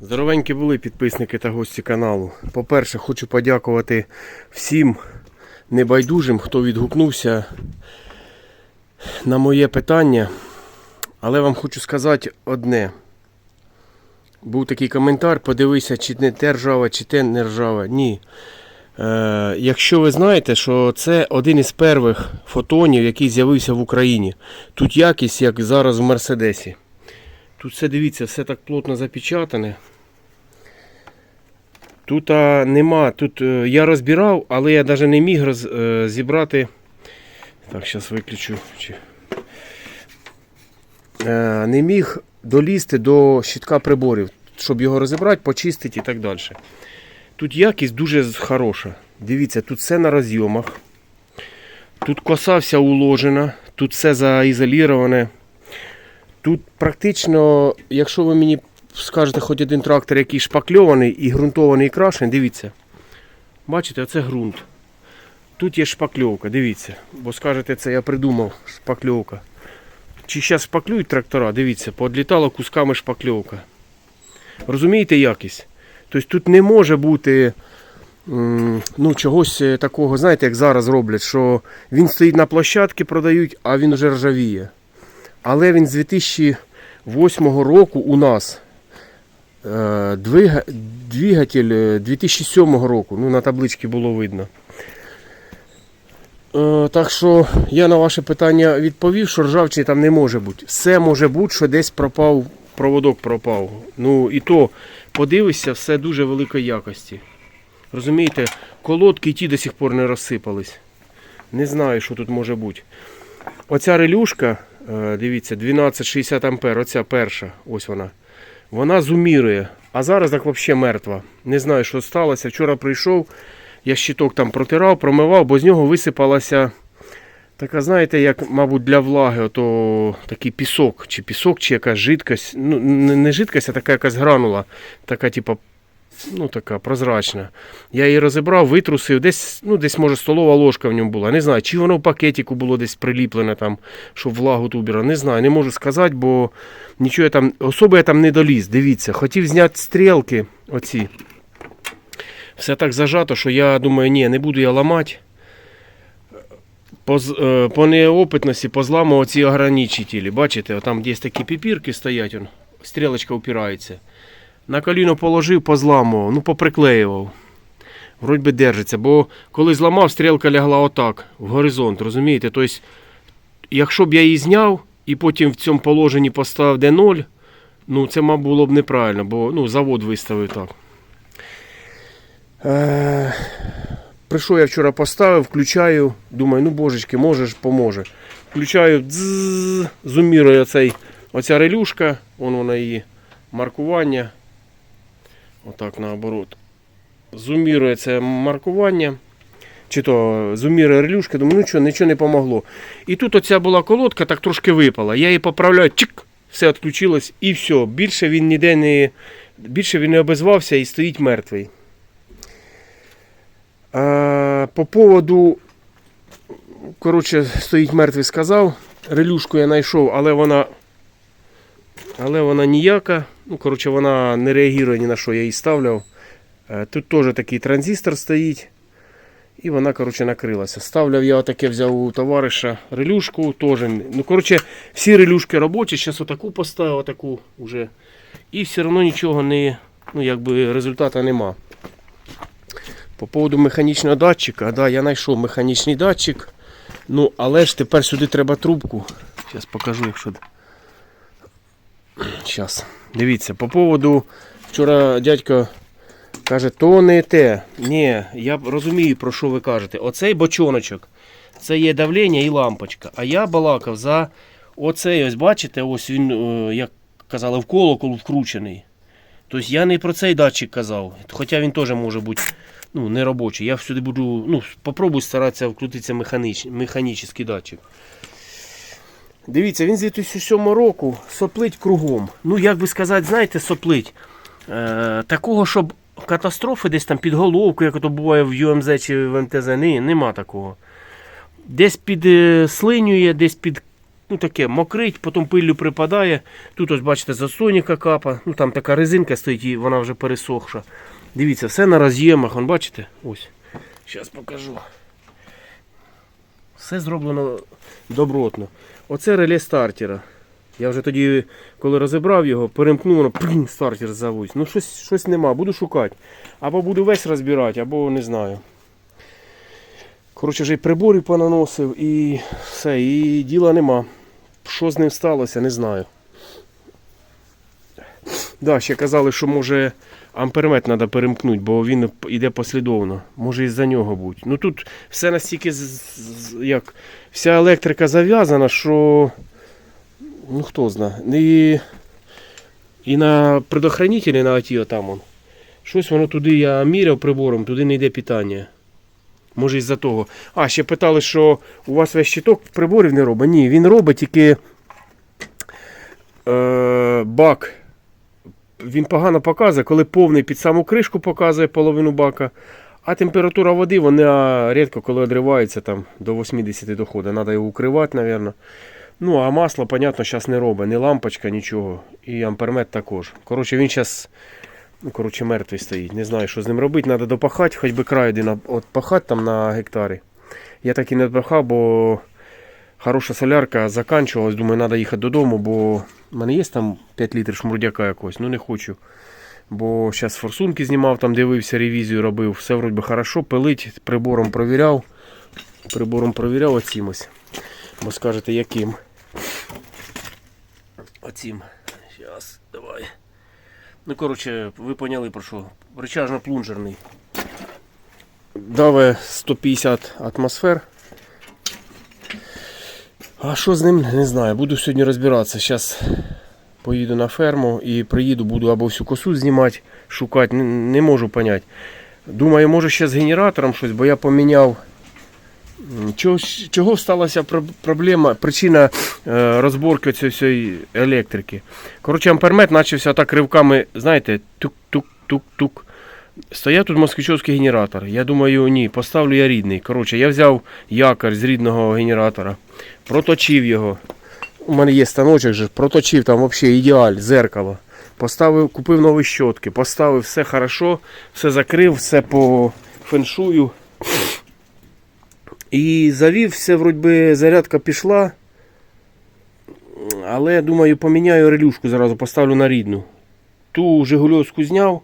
Здоровенькі були підписники та гості каналу. По-перше, хочу подякувати всім небайдужим, хто відгукнувся на моє питання. Але вам хочу сказати одне. Був такий коментар, подивися, чи не те ржаве, чи те не ржаве. Ні. Е, якщо ви знаєте, що це один із перших фотонів, який з'явився в Україні. Тут якість, як зараз в Мерседесі. Тут все дивіться, все так плотно запечатане. Тут а, нема. Тут е, я розбирав, але я навіть не міг роз, е, зібрати. Так, зараз виключу. Е, не міг долізти до щитка приборів, щоб його розібрати, почистити і так далі. Тут якість дуже хороша. Дивіться, тут все на розйомах. Тут коса вся уложена, тут все заізоліроване. Тут практично, якщо ви мені скажете хоч один трактор, який шпакльований і ґрунтований і крашений, дивіться. Бачите, оце ґрунт. Тут є шпакльовка, дивіться. Бо скажете, це я придумав шпакльовка. Чи зараз шпаклюють трактора, дивіться, поодлітала кусками шпакльовка. Розумієте якість? Тобто тут не може бути ну, чогось е, такого, знаєте, як зараз роблять, що він стоїть на площадці, продають, а він вже ржавіє. Але він з 2008 року у нас е, двигатель е, 2007 року. Ну, на табличці було видно. Е, так що я на ваше питання відповів, що ржавчини там не може бути. Все може бути, що десь пропав, проводок пропав. Ну і то подивишся, все дуже великої якості. Розумієте, колодки й ті до сих пор не розсипались. Не знаю, що тут може бути. Оця релюшка, е, дивіться, 1260 ампер, оця перша, ось вона. Вона зумірує, а зараз так взагалі мертва. Не знаю, що сталося. Вчора прийшов, я щиток там протирав, промивав, бо з нього висипалася така, знаєте, як, мабуть, для влаги, ото такий пісок, чи пісок, чи якась жидкость. Ну, не не жидкость, а така якась гранула, така, типу, ну, така прозрачна. Я її розібрав, витрусив, десь, ну, десь, може, столова ложка в ньому була. Не знаю, чи воно в пакетику було десь приліплене, там, щоб влагу ту. Не знаю, не можу сказати, бо нічого я там, особо я там не доліз. Дивіться, хотів зняти стрілки оці. Все так зажато, що я думаю, ні, не буду я ламати. По, е, по неопитності позламав ці ограничителі. Бачите, там є такі піпірки стоять, стрілочка упирається. На коліно положив, позламував, ну поприклеював. Вроді би держиться, бо коли зламав, стрілка лягла отак, в горизонт, розумієте? Тобто, якщо б я її зняв і потім в цьому положенні поставив D0, ну це, мабуть, було б неправильно, бо ну, завод виставив так. Е, прийшов я вчора поставив, включаю, думаю, ну божечки, можеш, поможе. Включаю, зумірує оця релюшка, вон вона її маркування. Отак наоборот. Зумірує це маркування. Чи то зумірує релюшка, думаю, ну що, нічого не помогло. І тут оця була колодка, так трошки випала. Я її поправляю, чик, все відключилось і все. Більше він ніде не. Більше він не обезвався і стоїть мертвий. А, по поводу. Коротше, стоїть мертвий, сказав. Релюшку я знайшов, але вона. Але вона ніяка. Ну, коротше, вона не реагує ні на що я її ставляв. Е, Тут теж такий транзистор стоїть. І вона, коротше, накрилася. Ставляв я отаке взяв у товариша релюшку теж. Ну, коротше, всі релюшки робочі. Зараз отаку поставив, отаку вже. І все одно нічого не, ну, якби результату нема. По поводу механічного датчика, да, я знайшов механічний датчик. Ну, але ж тепер сюди треба трубку. Зараз покажу, якщо. Зараз. Дивіться, по поводу. Вчора дядько каже, то не те. Ні, я розумію, про що ви кажете. Оцей бочоночок. Це є давлення і лампочка. А я балакав за оцей, ось бачите, ось він, е, як казали, в колокол вкручений. Тобто я не про цей датчик казав. Хоча він теж може бути ну, не робочий. Я сюди буду, ну, попробую старатися вкрутитися механіч, механічний датчик. Дивіться, він з 2007 року соплить кругом. Ну, як би сказати, знаєте, соплить. Е, такого, щоб катастрофи десь там під головку, як то буває в ЮМЗ чи в МТЗ, ні, нема такого. Десь під е, слинює, десь під Ну таке мокрить, потім пиллю припадає. Тут ось бачите, засоніка капа. Ну там така резинка стоїть і вона вже пересохша. Дивіться, все на роз'ємах, вон бачите? Ось. Зараз покажу. Все зроблено добротно. Оце реле стартера. Я вже тоді, коли розібрав його, перемкнув, воно прин, стартер завусь. Ну щось, щось нема, буду шукати. Або буду весь розбирати, або не знаю. Коротше, вже й приборів понаносив і все, і діла нема. Що з ним сталося, не знаю. Да, ще казали, що може ампермет треба перемкнути, бо він йде послідовно. Може із-за нього бути. Ну тут все настільки як вся електрика зав'язана, що ну хто знає. І, і на предохранителі на оті там он. Щось воно туди я міряв прибором, туди не йде питання. Може із-за того. А, ще питали, що у вас весь щиток приборів не робить. Ні, він робить тільки е, бак. Він погано показує, коли повний під саму кришку показує половину бака. А температура води, вона рідко коли одривається там до 80 доходить. Треба його укривати, мабуть. Ну, а масло, понятно, зараз не робить. Ні лампочка, нічого. І ампермет також. Коротше, він зараз ну, коротше, мертвий стоїть. Не знаю, що з ним робити. Треба допахати, хоч би край один пахати там на гектарі. Я так і не допахав, бо хороша солярка заканчувалась. Думаю, треба їхати додому, бо в мене є там 5 літрів шмурдяка якогось, ну не хочу. Бо зараз форсунки знімав, там дивився, ревізію робив. Все вроді хорошо, пилить, прибором провіряв. Прибором провіряв оцім ось. Бо скажете, яким. Оцім. Зараз, давай. Ну, коротше, ви поняли про що. Речажно-плунжерний. Даве 150 атмосфер. А що з ним, не знаю. Буду сьогодні розбиратися. Зараз поїду на ферму і приїду, буду або всю косу знімати, шукати. Не, не можу поняти. Думаю, може ще з генератором щось, бо я поміняв. Чого, чого сталася проблема, причина е, розборки цієї електрики? Коротше, ампермет почався так ривками, знаєте, тук-тук-тук-тук. Стояв тут москвичовський генератор. Я думаю, ні, поставлю я рідний. Коротше, я взяв якорь з рідного генератора, проточив його. У мене є станочок, же, проточив там взагалі ідеаль, зеркало. Поставив, купив нові щотки, поставив все хорошо, все закрив, все по феншую. І завів, все, вроді зарядка пішла. Але я думаю, поміняю релюшку зразу, поставлю на рідну. Ту Жигульовську зняв,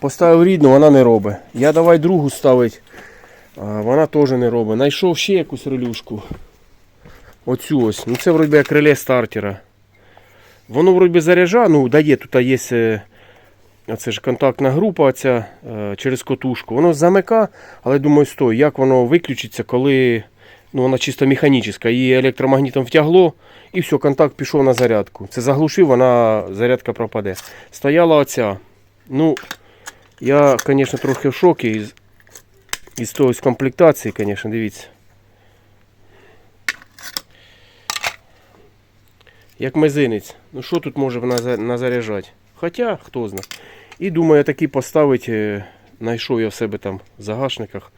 поставив рідну, вона не робить. Я давай другу ставить, вона теж не робить. Найшов ще якусь релюшку. Оцю ось. Ну це вроді як реле стартера. Воно вроді заряджає, ну дає, тут є е, оце ж контактна група оця, е, через котушку. Воно замика, але думаю, стой, як воно виключиться, коли ну, вона чисто механічна. Її електромагнітом втягло і все, контакт пішов на зарядку. Це заглушив, вона зарядка пропаде. Стояла оця. Ну, я, звісно, трохи в шокі із, із того з комплектації, звісно, дивіться. Як мизинець. Ну що тут може за- Хоча, хто знає. І думаю, такий поставити, знайшов я в себе там в загашниках.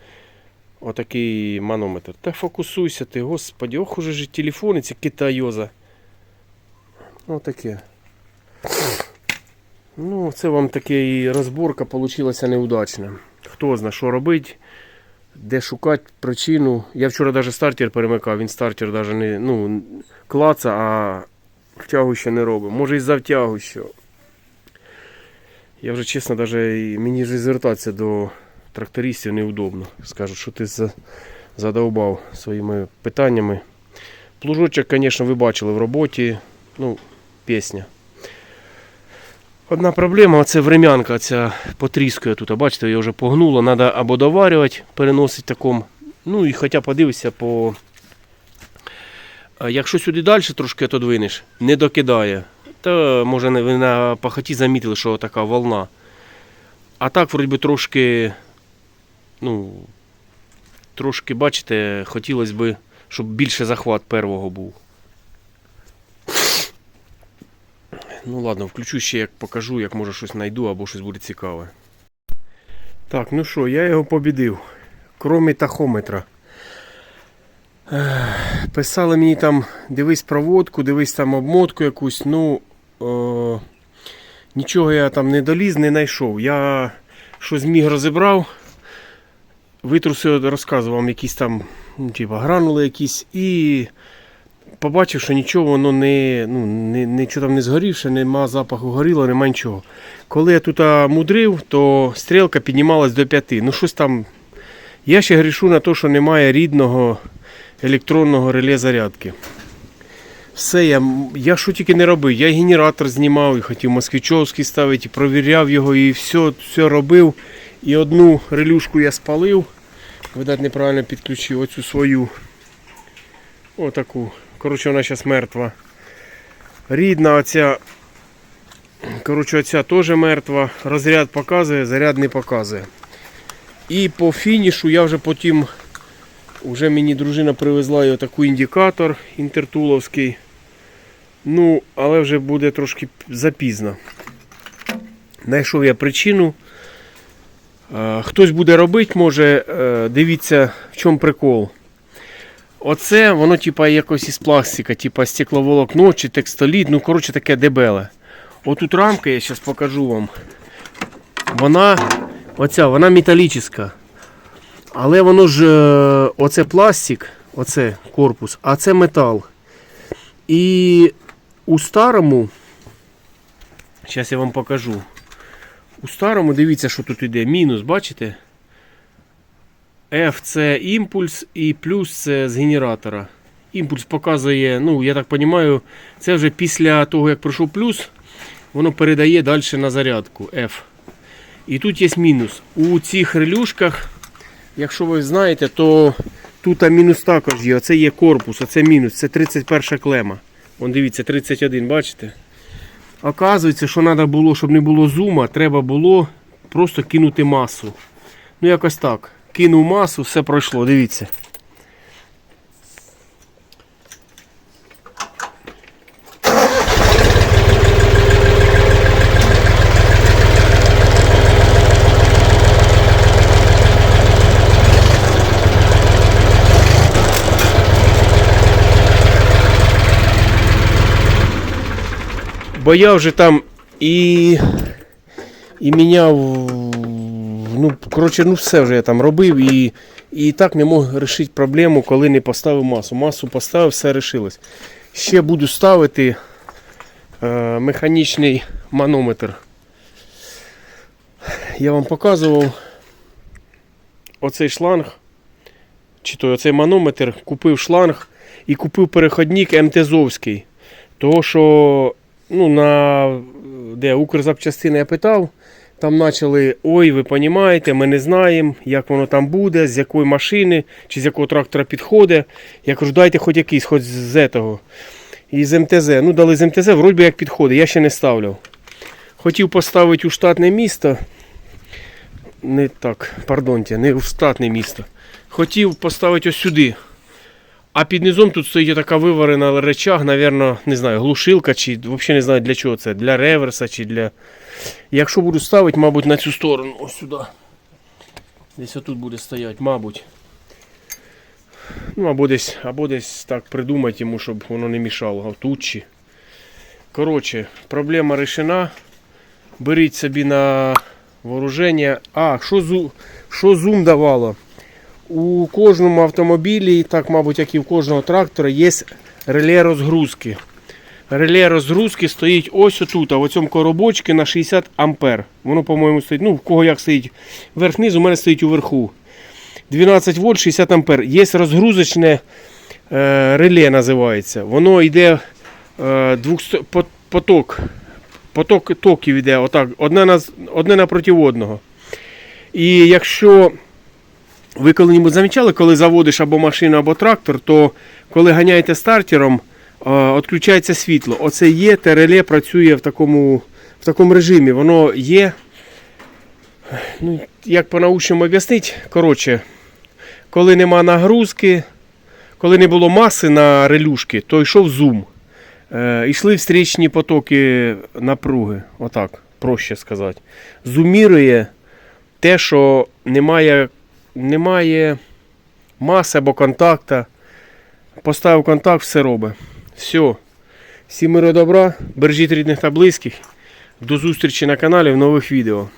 Отакий манометр. Та фокусуйся ти, господи, ох уже ж телефони ці китайоза. Отаке. Ну, це вам таке і розборка получилася неудачна. Хто знає, що робити, де шукати причину. Я вчора навіть стартер перемикав, він стартер навіть не ну, клаца, а втягу ще не робив. Може із-за втягу що. Я вже чесно, навіть мені ж звертатися до трактористів неудобно. Скажуть, що ти задовбав своїми питаннями. Плужочок, звісно, ви бачили в роботі. Ну, пісня. Одна проблема це врем'янка ця потріскує тут. А бачите, я вже погнуло. Треба або доварювати, переносити таком. Ну і хоча подивися по. Якщо сюди далі трошки отодвинеш, не докидає, то може ви на пахоті замітили, що така волна. А так, вроді би, трошки, ну, трошки, бачите, хотілося б, щоб більше захват первого був. Ну ладно, включу ще, як покажу, як може щось знайду або щось буде цікаве. Так, ну що, я його побідив. Кромі тахометра. Писали мені там, дивись проводку, дивись там обмотку якусь. Ну, е, нічого я там не доліз, не знайшов. Я що зміг розібрав, витрусив, розказував якісь там, типа, гранули якісь і побачив, що нічого воно не, ну, не, нічого там не згорівше, нема запаху горіло, нема нічого. Коли я тут мудрив, то стрілка піднімалась до 5. Ну щось там. Я ще грішу на те, що немає рідного електронного реле зарядки. Все, я, я що тільки не робив. Я генератор знімав, і хотів москвичовський ставити, і провіряв його, і все, все робив. І одну релюшку я спалив. Видать, неправильно підключив оцю свою. Отаку. Коротше, вона зараз мертва. Рідна оця. Коротше, оця теж мертва. Розряд показує, заряд не показує. І по фінішу я вже потім. Уже мені дружина привезла і отаку індикатор інтертуловський. Ну, але вже буде трошки запізно. Знайшов я причину. Хтось буде робити, може, е, дивіться, в чому прикол. Оце воно типа якось із пластика, типа стекловолокно чи текстоліт, ну коротше таке дебеле. Отут рамка, я зараз покажу вам. Вона, оця, вона металічна. Але воно ж е, оце пластик, оце корпус, а це метал. І у старому, зараз я вам покажу. У старому, дивіться, що тут іде. Мінус, бачите? F це імпульс і плюс це з генератора. Імпульс показує, ну, я так розумію, це вже після того, як пройшов плюс, воно передає далі на зарядку F. І тут є мінус. У цих релюшках, якщо ви знаєте, то тут мінус також є. Оце є корпус, оце мінус, це 31 клема. Вон дивіться, 31, бачите? Оказується, що треба було, щоб не було зума, треба було просто кинути масу. Ну, якось так. Кинув масу, все пройшло, дивіться. Бо я вже там і, і міняв. Ну, коротше, ну все вже я там робив і, і так не мог вирішити проблему, коли не поставив масу. Масу поставив, все вирішилось. Ще буду ставити е, механічний манометр. Я вам показував оцей шланг, чи то оцей манометр, купив шланг і купив переходник МТЗовський. Того, що ну, на де Укрзапчастини я питав, там почали, ой, ви розумієте, ми не знаємо, як воно там буде, з якої машини чи з якого трактора підходить. Я кажу, дайте хоч якийсь, хоч з этого. І з МТЗ. Ну, дали з МТЗ, вроді би як підходить, я ще не ставляв. Хотів поставити у штатне місто. Не так, пардонте, не у штатне місто. Хотів поставити ось сюди. А під низом тут стоїть така виварена речаг, напевно, не знаю, глушилка, чи взагалі не знаю для чого це. Для реверса чи для. Якщо буду ставити, мабуть, на цю сторону, ось сюди. Десь отут буде стояти, мабуть. Ну, або десь, або десь так придумати йому, щоб воно не мішало. А тут чи. Коротше, проблема рішена. Беріть собі на вооруження. А, що, зу... що зум давало? У кожному автомобілі, так, мабуть, як і в кожного трактора, є реле розгрузки. Реле розгрузки стоїть ось отут, а в цьому коробочці на 60 ампер. Воно, по-моєму, стоїть. Ну, в кого як стоїть верх-низ, у мене стоїть уверху. 12 вольт 60 ампер. Є розгрузочне е, реле, називається. Воно йде е, по- поток. Поток токів йде отак, одне, на, одне напроти одного. І якщо ви коли-небудь замічали, коли заводиш або машину, або трактор, то коли ганяєте стартером, відключається світло. Оце є, те реле працює в такому, в такому режимі. Воно є. Ну, як по-научному об'яснити, коротше, коли нема нагрузки, коли не було маси на релюшки, то йшов зум. Е, йшли встрічні потоки напруги, отак, проще сказати. Зумірує те, що немає немає маси або контакта. Поставив контакт, все робить. Все. Всім миру добра, бережіть рідних та близьких. До зустрічі на каналі в нових відео.